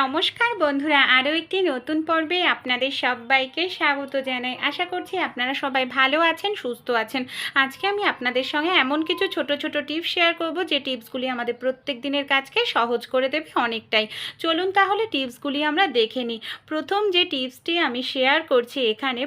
নমস্কার বন্ধুরা, আরও একটি নতুন পর্বে আপনাদের সবাইকে স্বাগত জানাই। আশা করছি আপনারা সবাই ভালো আছেন, সুস্থ আছেন। আজকে আমি আপনাদের সঙ্গে এমন কিছু ছোট ছোট টিপস শেয়ার করব, যে টিপসগুলি আমাদের প্রত্যেক দিনের কাজকে সহজ করে দেবে অনেকটাই। চলুন তাহলে টিপসগুলি আমরা দেখে নিই। প্রথম যে টিপসটি আমি শেয়ার করছি এখানে,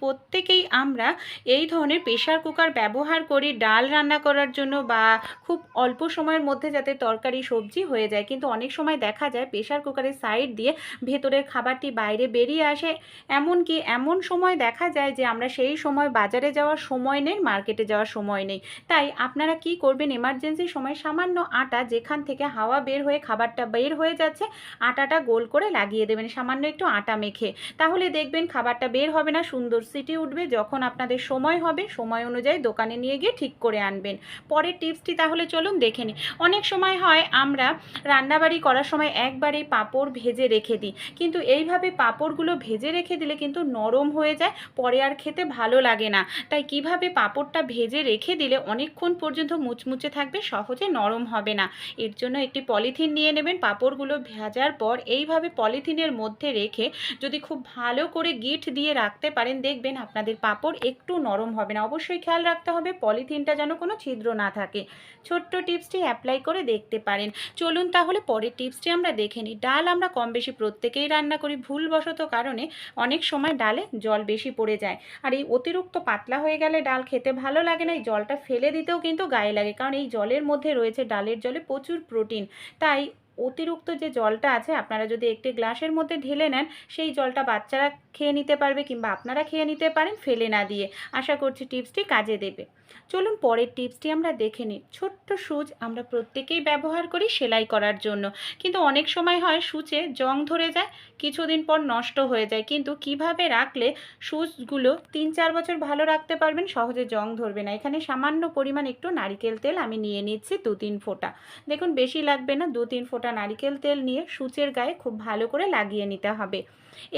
প্রত্যেকেই আমরা এই ধরনের প্রেশার কুকার ব্যবহার করি ডাল রান্না করার জন্য বা খুব অল্প সময়ের মধ্যে যাতে তরকারি, সবজি হয়ে যায়। কিন্তু অনেক সময় দেখা যায় প্রেশার কুকারের সাইড দিয়ে ভেতরের খাবারটি বাইরে বেরিয়ে আসে। এমনকি এমন সময় দেখা যায় যে আমরা সেই সময় বাজারে যাওয়ার সময় নেই, মার্কেটে যাওয়ার সময় নেই। তাই আপনারা কি করবেন? এমার্জেন্সি সময় সামান্য আটা যেখান থেকে হাওয়া বের হয়ে খাবারটা বের হয়ে যাচ্ছে, আটাটা গোল করে লাগিয়ে দেবেন, সামান্য একটু আটা মেখে। তাহলে দেখবেন খাবারটা বের হবে না, সুন্দর সিটি উঠবে। যখন আপনাদের সময় হবে, সময় অনুযায়ী দোকানে নিয়ে গিয়ে ঠিক করে আনবেন। পরের টিপসটি তাহলে চলুন দেখে নিই। অনেক সময় হয় আমরা রান্নাবাড়ি করার সময় একবারেই পাঁপড় ভেজে রেখে দিই। কিন্তু এইভাবে পাঁপড়গুলো ভেজে রেখে দিলে কিন্তু নরম হয়ে যায়, পরে আর খেতে ভালো লাগে না। তাই কীভাবে পাঁপড়টা ভেজে রেখে দিলে অনেকক্ষণ পর্যন্ত মুচমুচে থাকবে সহজে নরম হবে না। এর জন্য একটি পলিথিন নিয়ে নেবেন। পাঁপড়গুলো ভেজার পর এইভাবে পলিথিনের মধ্যে রেখে যদি খুব ভালো করে গিট দিয়ে রাখতে পারেন, দেখবেন আপনাদের পাঁপড় একটু নরম হবে না। অবশ্যই খেয়াল রাখতে হবে, পলিথিনটা যেন কোনো ছিদ্র না থাকে। ছোট্ট টিপসটি অ্যাপ্লাই করে দেখতে পারেন। চলুন তাহলে পরের টিপসটি আমরা দেখে নিই। ডাল আমরা কম বেশি প্রত্যেকেই রান্না করি। ভুলবশত কারণে অনেক সময় ডালে জল বেশি পড়ে যায়। আর এই অতিরিক্ত পাতলা হয়ে গেলে ডাল খেতে ভালো লাগে না। এই জলটা ফেলে দিতেও কিন্তু গায়ে লাগে। কারণ এই জলের মধ্যে রয়েছে ডালের জলে প্রচুর প্রোটিন। তাই অতিরিক্ত যে জলটা আছে, আপনারা যদি একটি গ্লাসের মধ্যে ঢেলে নেন, সেই জলটা বাচ্চারা খেয়ে নিতে পারবে কিংবা আপনারা খেয়ে নিতে পারেন ফেলে না দিয়ে। আশা করছি টিপসটি কাজে দেবে। চলুন পরের টিপসটি আমরা দেখে নিই। ছোট্ট সুচ আমরা প্রত্যেকেই ব্যবহার করি সেলাই করার জন্য। কিন্তু অনেক সময় হয় সুচে জং ধরে যায়, কিছুদিন পর নষ্ট হয়ে যায়। কিন্তু কীভাবে রাখলে সুচগুলো তিন চার বছর ভালো রাখতে পারবেন, সহজে জং ধরবে না। এখানে সামান্য পরিমাণ একটু নারিকেল তেল আমি নিয়ে নিচ্ছি দু তিন ফোঁটা। দেখুন, বেশি লাগবে না, দু তিন ফোঁটা নারিকেল তেল নিয়ে সূচের গায়ে খুব ভালো করে লাগিয়ে নিতে হবে।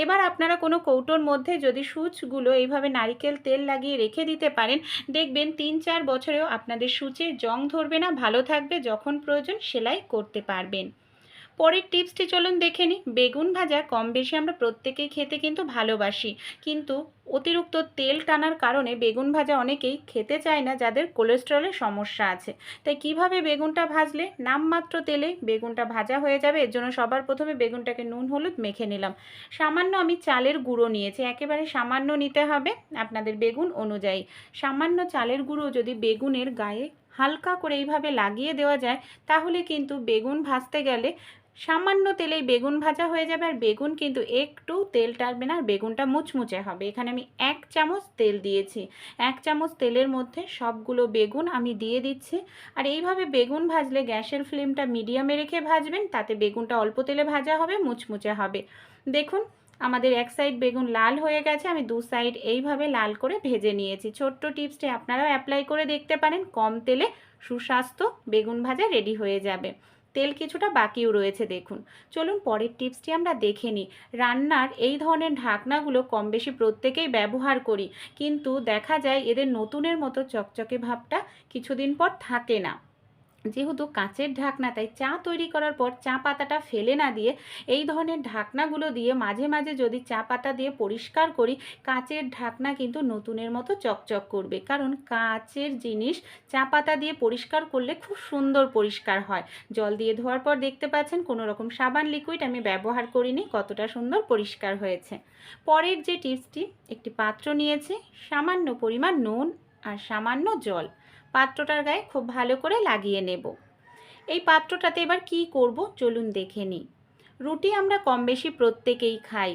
এবার আপনারা কোনো কৌটোর মধ্যে যদি সূচগুলো এইভাবে নারিকেল তেল লাগিয়ে রেখে দিতে পারেন, দেখবেন তিন চার বছরেও আপনাদের সূচে জং ধরবে না ভালো থাকবে যখন প্রয়োজন সেলাই করতে পারবেন। পরের টিপসটি চলুন দেখে নিই। বেগুন ভাজা কম বেশি আমরা প্রত্যেকেই খেতে কিন্তু ভালোবাসি। কিন্তু অতিরিক্ত তেল টানার কারণে বেগুন ভাজা অনেকেই খেতে চায় না, যাদের কোলেস্ট্রলের সমস্যা আছে। তাই কীভাবে বেগুনটা ভাজলে নামমাত্র তেলে বেগুনটা ভাজা হয়ে যাবে? এর জন্য সবার প্রথমে বেগুনটাকে নুন, হলুদ মেখে নিলাম। সামান্য আমি চালের গুঁড়ো নিয়েছি। একেবারে সামান্য নিতে হবে আপনাদের বেগুন অনুযায়ী। সামান্য চালের গুঁড়ো যদি বেগুনের গায়ে হালকা করে এইভাবে লাগিয়ে দেওয়া যায়, তাহলে কিন্তু বেগুন ভাজতে গেলে সামান্য তেলেই বেগুন ভাজা হয়ে যাবে, আর বেগুন কিন্তু একটু তেল টানবে না, আর বেগুনটা মুচমুচে হবে। এখানে আমি এক চামচ তেল দিয়েছি। এক চামচ তেলের মধ্যে সবগুলো বেগুন আমি দিয়ে দিচ্ছি। আর এইভাবে বেগুন ভাজলে গ্যাসের ফ্লেমটা মিডিয়ামে রেখে ভাজবেন, তাতে বেগুনটা অল্প তেলে ভাজা হবে, মুচমুচে হবে। দেখুন, আমাদের এক সাইড বেগুন লাল হয়ে গেছে, আমি দু সাইড এইভাবে লাল করে ভেজে নিয়েছি। ছোট্ট টিপসটি আপনারাও অ্যাপ্লাই করে দেখতে পারেন, কম তেলে সুস্বাস্থ্য বেগুন ভাজা রেডি হয়ে যাবে। তেল কিছুটা বাকিও রয়েছে, দেখুন। চলুন পরের টিপসটি আমরা দেখে নিই। রান্নার এই ধরনের ঢাকনাগুলো কম বেশি প্রত্যেকেই ব্যবহার করি, কিন্তু দেখা যায় এদের নতুনের মতো চকচকে ভাবটা কিছুদিন পর থাকে না। যেহেতু কাঁচের ঢাকনা, তাই চা তৈরি করার পর চা পাতাটা ফেলে না দিয়ে, এই ধরনের ঢাকনাগুলো দিয়ে মাঝে মাঝে যদি চা পাতা দিয়ে পরিষ্কার করি, কাঁচের ঢাকনা কিন্তু নতুনের মতো চকচক করবে। কারণ কাঁচের জিনিস চা পাতা দিয়ে পরিষ্কার করলে খুব সুন্দর পরিষ্কার হয়। জল দিয়ে ধোয়ার পর দেখতে পাচ্ছেন, কোনো রকম সাবান, লিকুইড আমি ব্যবহার করিনি, কতটা সুন্দর পরিষ্কার হয়েছে। পরের যে টিপসটি, একটি পাত্র নিয়েছি, সামান্য পরিমাণ নুন আর সামান্য জল। পাত্রটার গায়ে খুব ভালো করে লাগিয়ে নেব। এই পাত্রটাতে এবার কি করব চলুন দেখে নিই। রুটি আমরা কম বেশি প্রত্যেকেই খাই।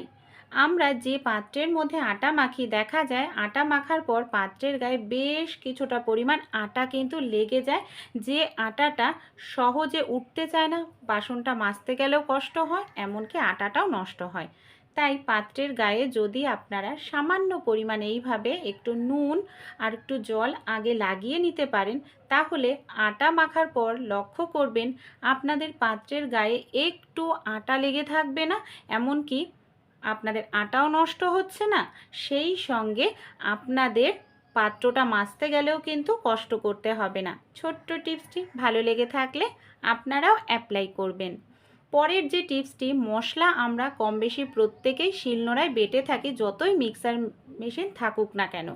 আমরা যে পাত্রের মধ্যে আটা মাখি দেখা যায়, আটা মাখার পর পাত্রের গায়ে বেশ কিছুটা পরিমাণ আটা কিন্তু লেগে যায়, যে আটাটা সহজে উঠতে চায় না, বাসনটা মাজতে গেলেও কষ্ট হয়, এমনকি আটাটাও নষ্ট হয়। তাই পাত্রের গায়ে যদি আপনারা সামান্য পরিমাণে এইভাবে একটু নুন আর একটু জল আগে লাগিয়ে নিতে পারেন, তাহলে আটা মাখার পর লক্ষ্য করবেন আপনাদের পাত্রের গায়ে একটু আটা লেগে থাকবে না, এমনকি আপনাদের আটাও নষ্ট হচ্ছে না। সেই সঙ্গে আপনাদের পাত্রটা মাজতে গেলেও কিন্তু কষ্ট করতে হবে না। ছোট্ট টিপসটি ভালো লেগে থাকলে আপনারাও অ্যাপ্লাই করবেন। পরের যে টিপসটি, মশলা আমরা কম বেশি প্রত্যেকেই শিলনোড়ায় বেটে থাকি যতই মিক্সার মেশিন থাকুক না কেন।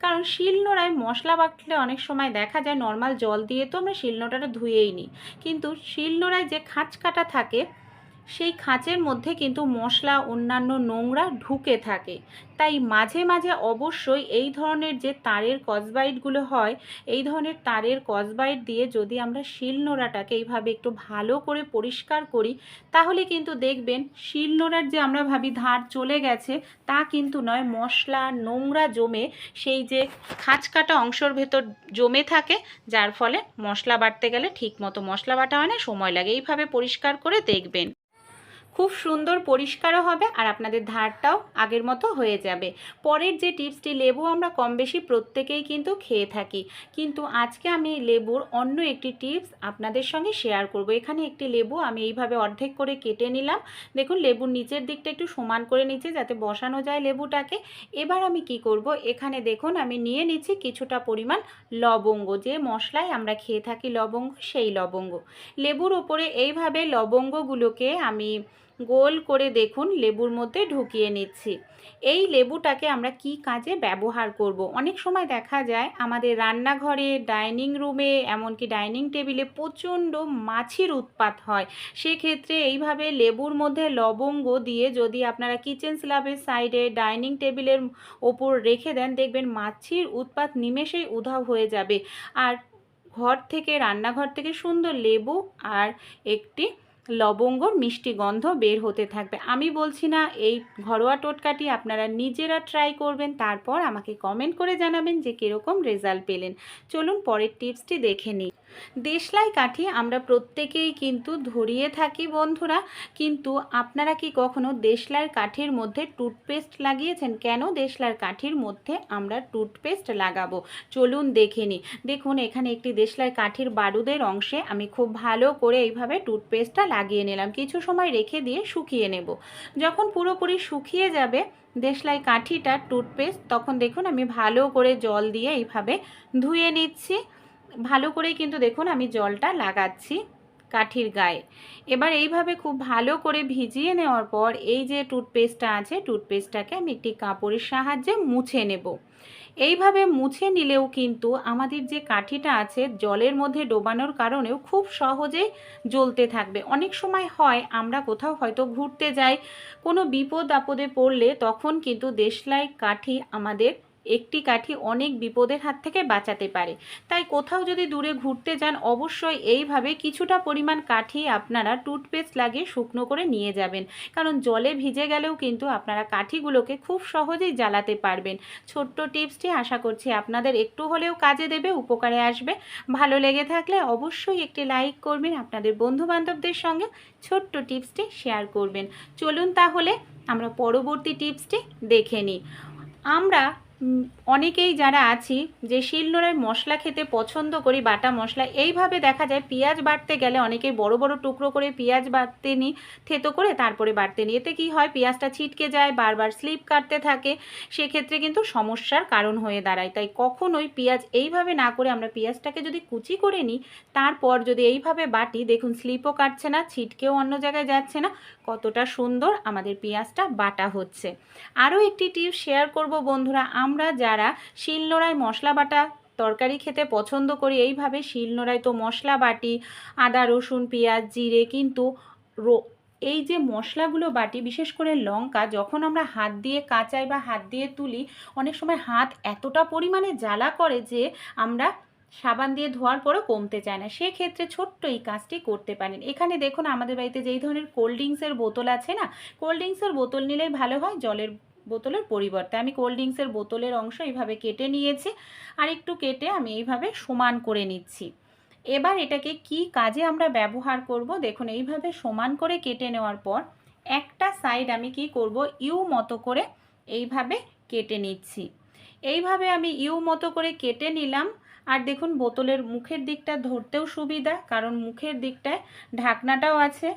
কারণ শিলনোড়ায় মশলা বাটলে অনেক সময় দেখা যায়, নর্মাল জল দিয়ে তো আমরা শিলনোড়াটা ধুয়েই নিই। কিন্তু শিলনোড়ায় যে খাঁচকাটা থাকে সেই খাঁচের মধ্যে কিন্তু মশলা, অন্যান্য নোংরা ঢুকে থাকে। তাই মাঝে মাঝে অবশ্যই এই ধরনের যে তারের কসবাইটগুলো হয়, এই ধরনের তারের কসবাইট দিয়ে যদি আমরা শিলনোড়াটাকে এইভাবে একটু ভালো করে পরিষ্কার করি, তাহলে কিন্তু দেখবেন শিলনোড়ার যে আমরা ভাবি ধার চলে গেছে, তা কিন্তু নয়, মশলা নোংরা জমে সেই যে খাঁচ কাটা অংশের ভেতর জমে থাকে, যার ফলে মশলা বাটতে গেলে ঠিক মতো মশলা বাটা হয় না, সময় লাগে। এইভাবে পরিষ্কার করে দেখবেন। খুব সুন্দর, পরিষ্কারও হবে আর আপনাদের ধারটাও আগের মতো হয়ে যাবে। পরের যে টিপসটি, লেবু আমরা কম বেশি প্রত্যেকেই কিন্তু খেয়ে থাকি। কিন্তু আজকে আমি লেবুর অন্য একটি টিপস আপনাদের সঙ্গে শেয়ার করব। এখানে একটি লেবু আমি এইভাবে অর্ধেক করে কেটে নিলাম। দেখুন, লেবুর নিচের দিকটা একটু সমান করে নিচ্ছি যাতে বসানো যায় লেবুটাকে। এবার আমি কি করব? এখানে দেখুন, আমি নিয়ে নিচ্ছি কিছুটা পরিমাণ লবঙ্গ। যে মশলায় আমরা খেয়ে থাকি লবঙ্গ, সেই লবঙ্গ। লেবুর ওপরে এইভাবে লবঙ্গগুলোকে আমি গোল করে দেখুন, লেবুর মধ্যে ঢুকিয়ে নিচ্ছি। এই লেবুটাকে আমরা কি কাজে ব্যবহার করব। অনেক সময় দেখা যায় আমাদের রান্নাঘরে, ডাইনিং রুমে, এমনকি ডাইনিং টেবিলে প্রচণ্ড মাছির উৎপাত হয়। সেক্ষেত্রে এইভাবে লেবুর মধ্যে লবঙ্গ দিয়ে যদি আপনারা কিচেন স্ল্যাবের সাইডে, ডাইনিং টেবিলের ওপর রেখে দেন, দেখবেন মাছির উৎপাত নিমেষেই উধাও হয়ে যাবে। আর ঘর থেকে, রান্নাঘর থেকে সুন্দর লেবু আর একটি লবঙ্গর মিষ্টি গন্ধ বের হতে থাকবে। আমি বলছি না, এই ঘরোয়া টোটকাটি আপনারা নিজেরা ট্রাই করবেন, তারপর আমাকে কমেন্ট করে জানাবেন যে কীরকম রেজাল্ট পেলেন। চলুন পরের টিপসটি দেখে নিই। দেশলাই কাঠি আমরা প্রত্যেকেই কিন্তু ধরিয়ে থাকি, বন্ধুরা। কিন্তু আপনারা কি কখনো দেশলাইয়ের কাঠির মধ্যে টুথপেস্ট লাগিয়েছেন? কেন দেশলার কাঠির মধ্যে আমরা টুথপেস্ট লাগাবো? চলুন দেখে নিই। দেখুন, এখানে একটি দেশলাই কাঠির বারুদের অংশে আমি খুব ভালো করে এইভাবে টুথপেস্টটা লাগিয়ে নিলাম। কিছু সময় রেখে দিয়ে শুকিয়ে নেব। যখন পুরোপুরি শুকিয়ে যাবে দেশলাই কাঠিটা, টুথপেস্ট, তখন দেখুন আমি ভালো করে জল দিয়ে এইভাবে ধুয়ে নিচ্ছি। ভালো করেই কিন্তু দেখুন আমি জলটা লাগাচ্ছি কাঠির গায়ে। এবার এইভাবে খুব ভালো করে ভিজিয়ে নেওয়ার পর এই যে টুথপেস্টটা আছে, টুথপেস্টটাকে আমি একটি কাপড়ের সাহায্যে মুছে নেব। এইভাবে মুছে নিলেও কিন্তু আমাদের যে কাঠিটা আছে জলের মধ্যে ডোবানোর কারণেও খুব সহজেই জ্বলতে থাকবে। অনেক সময় হয় আমরা কোথাও হয়তো ঘুরতে যাই, কোনো বিপদ আপদে পড়লে তখন কিন্তু দেশলাই কাঠি আমাদের একটি কাঠি অনেক বিপদের হাত থেকে বাঁচাতে পারে। তাই কোথাও যদি দূরে ঘুরতে যান, অবশ্যই এইভাবে কিছুটা পরিমাণ কাঠি আপনারা টুথপেস্ট লাগিয়ে শুকনো করে নিয়ে যাবেন। কারণ জলে ভিজে গেলেও কিন্তু আপনারা কাঠিগুলোকে খুব সহজেই জ্বালাতে পারবেন। ছোট্ট টিপসটি আশা করছি আপনাদের একটু হলেও কাজে দেবে, উপকারে আসবে। ভালো লেগে থাকলে অবশ্যই একটি লাইক করবেন, আপনাদের বন্ধুবান্ধবদের সঙ্গে ছোট্ট টিপসটি শেয়ার করবেন। চলুন তাহলে আমরা পরবর্তী টিপসটি দেখে নিই। আমরা অনেকেই যারা আছি, যে শিলনোড়ায় মশলা খেতে পছন্দ করি, বাটা মশলা, এইভাবে দেখা যায় পেঁয়াজ বাটতে গেলে অনেকেই বড় বড় টুকরো করে পেঁয়াজ বাটতে নিই থেতো করে তারপরে বাটতে নিই এতে কী হয়, পেঁয়াজটা ছিটকে যায়, বারবার স্লিপ কাটতে থাকে, সেক্ষেত্রে কিন্তু সমস্যার কারণ হয়ে দাঁড়ায়। তাই কখনোই পেঁয়াজ এইভাবে না করে আমরা পেঁয়াজটাকে যদি কুচি করে নিই তারপর যদি এইভাবে বাটি, দেখুন স্লিপও কাটছে না, ছিটকেও অন্য জায়গায় যাচ্ছে না, কতটা সুন্দর আমাদের পেঁয়াজটা বাটা হচ্ছে। আরও একটি টিপস শেয়ার করব বন্ধুরা আমরা যারা শিলনোড়ায় মশলা বাটা তরকারি খেতে পছন্দ করি, এইভাবে শিলনোড়ায় তো মশলা বাটি, আদা, রসুন, পেঁয়াজ, জিরে কিন্তু এই যে মশলাগুলো বাটি, বিশেষ করে লঙ্কা, যখন আমরা হাত দিয়ে কাঁচাই বা হাত দিয়ে তুলি, অনেক সময় হাত এতটা পরিমাণে জ্বালা করে যে আমরা সাবান দিয়ে ধোয়ার পরও কমতে চায় না। সেক্ষেত্রে ছোট্ট এই কাজটি করতে পারেন। এখানে দেখুন, আমাদের বাড়িতে যেই ধরনের কোল্ড ড্রিঙ্কসের বোতল আছে না, কোল্ড ড্রিঙ্কসের বোতল নিলেই ভালো হয়, জলের বোতলের পরিবর্তে। আমি কোল্ড ড্রিঙ্কসের বোতলের অংশ এইভাবে কেটে নিয়েছি আর একটু কেটে আমি এইভাবে সমান করে নিচ্ছি। এবার এটাকে কি কাজে আমরা ব্যবহার করব? দেখুন, এইভাবে সমান করে কেটে নেওয়ার পর একটা সাইড আমি কি করব? ইউ মতো করে এইভাবে কেটে নিচ্ছি। এইভাবে আমি ইউ মতো করে কেটে নিলাম। আর দেখুন, বোতলের মুখের দিকটা ধরতেও সুবিধা, কারণ মুখের দিকটায় ঢাকনাটাও আছে।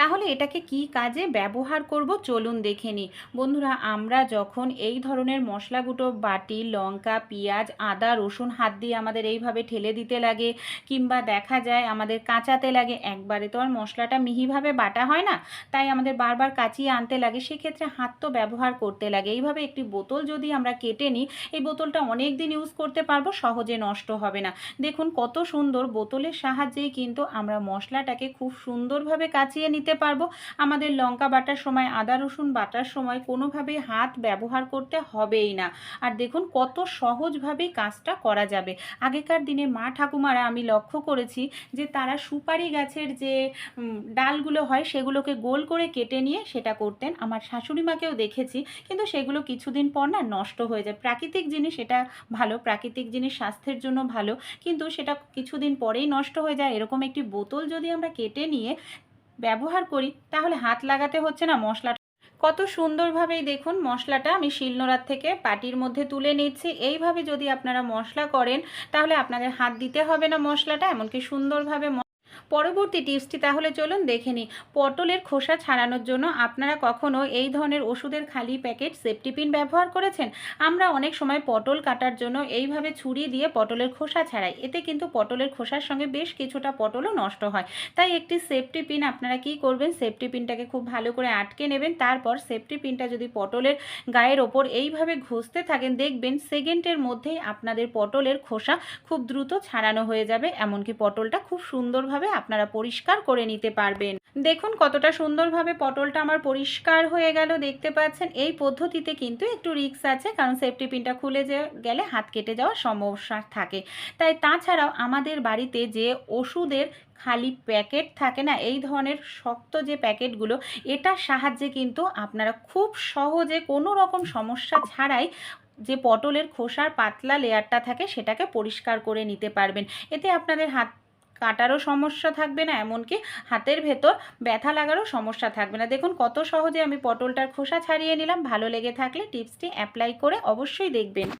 তাহলে এটাকে কি কাজে ব্যবহার করব? চলুন দেখে নিই। বন্ধুরা, আমরা যখন এই ধরনের মশলাগুলো বাটি, লঙ্কা, পেঁয়াজ, আদা, রসুন হাত দিয়ে আমাদের এইভাবে ঠেলে দিতে লাগে কিংবা দেখা যায় আমাদের কাঁচাতে লাগে, একবারে তো আর মশলাটা মিহিভাবে বাটা হয় না, তাই আমাদের বারবার কাচিয়ে আনতে লাগে, সেক্ষেত্রে হাত তো ব্যবহার করতে লাগে। এইভাবে একটি বোতল যদি আমরা কেটে নিই, এই বোতলটা অনেক দিন ইউজ করতে পারব, সহজে নষ্ট হবে না। দেখুন কত সুন্দর, বোতলের সাহায্যেই কিন্তু আমরা মশলাটাকে খুব সুন্দরভাবে কাচিয়ে নিতে পারব। আমাদের লঙ্কা বাটার সময়, আদা রসুন বাটার সময় কোনোভাবেই হাত ব্যবহার করতে হবেই না। আর দেখুন কত সহজভাবেই কাজটা করা যাবে। আগেকার দিনে মা ঠাকুমারা আমি লক্ষ্য করেছি যে তারা সুপারি গাছের যে ডালগুলো হয় সেগুলোকে গোল করে কেটে নিয়ে সেটা করতেন। আমার শাশুড়ি মাকেও দেখেছি, কিন্তু সেগুলো কিছুদিন পর না নষ্ট হয়ে যায়। প্রাকৃতিক জিনিস এটা ভালো, প্রাকৃতিক জিনিস স্বাস্থ্যের জন্য ভালো। কিন্তু সেটা কিছুদিন পরেই নষ্ট হয়ে যায়। এরকম একটি বোতল যদি আমরা কেটে নিয়ে ব্যবহার করি, তাহলে হাত লাগাতে হচ্ছে না মশলা কত সুন্দরভাবেই দেখুন মশলাটা আমি শিলনোড়ার থেকে পাটির মধ্যে তুলে নিচ্ছি। এইভাবে যদি আপনারা মশলা করেন, তাহলে আপনাদের হাত দিতে হবে না মশলাটা, এমনকি সুন্দরভাবে পরবর্তী টিপসটি তাহলে চলুন দেখে নিই। পটলের খোসা ছাড়ানোর জন্য আপনারা কখনো এই ধরনের ওষুধের খালি প্যাকেট সেফটি পিন ব্যবহার করেছেন? আমরা অনেক সময় পটল কাটার জন্য এইভাবে ছুরি দিয়ে পটলের খোসা ছাড়াই। এতে কিন্তু পটলের খোসার সঙ্গে বেশ কিছুটা পটলও নষ্ট হয়। তাই একটি সেফটি পিন আপনারা কি করবেন? সেফটি পিনটাকে খুব ভালো করে আটকে নেবেন, তারপর সেফটি পিনটা যদি পটলের গায়ের ওপর এইভাবে ঘষতে থাকেন, দেখবেন সেকেন্ডের মধ্যেই আপনাদের পটলের খোসা খুব দ্রুত ছাড়ানো হয়ে যাবে। এমনকি পটলটা খুব সুন্দরভাবে আপনারা পরিষ্কার করে নিতে পারবেন। দেখুন কতটা সুন্দরভাবে পটলটা আমার পরিষ্কার হয়ে গেল। দেখতে পাচ্ছেন, এই পদ্ধতিতে কিন্তু একটু রিস্ক আছে, কারণ সেফটি পিনটা খুলে যে গেলে হাত কেটে যাওয়ার সমস্যা থাকে। তাই তাছাড়াও আমাদের বাড়িতে যে ওষুধের খালি প্যাকেট থাকে না, এই ধরনের শক্ত যে প্যাকেটগুলো, এটার সাহায্যে কিন্তু আপনারা খুব সহজে কোনো রকম সমস্যা ছাড়াই যে পটলের খোসার পাতলা লেয়ারটা থাকে, সেটাকে পরিষ্কার করে নিতে পারবেন। এতে আপনাদের হাত কাটারও সমস্যা থাকবে না, এমনকি হাতের ভেতর ব্যথা লাগারও সমস্যা থাকবে না। দেখুন কত সহজে আমি পটলটার খোসা ছাড়িয়ে নিলাম। ভালো লেগে থাকলে টিপসটি অ্যাপ্লাই করে অবশ্যই দেখবেন।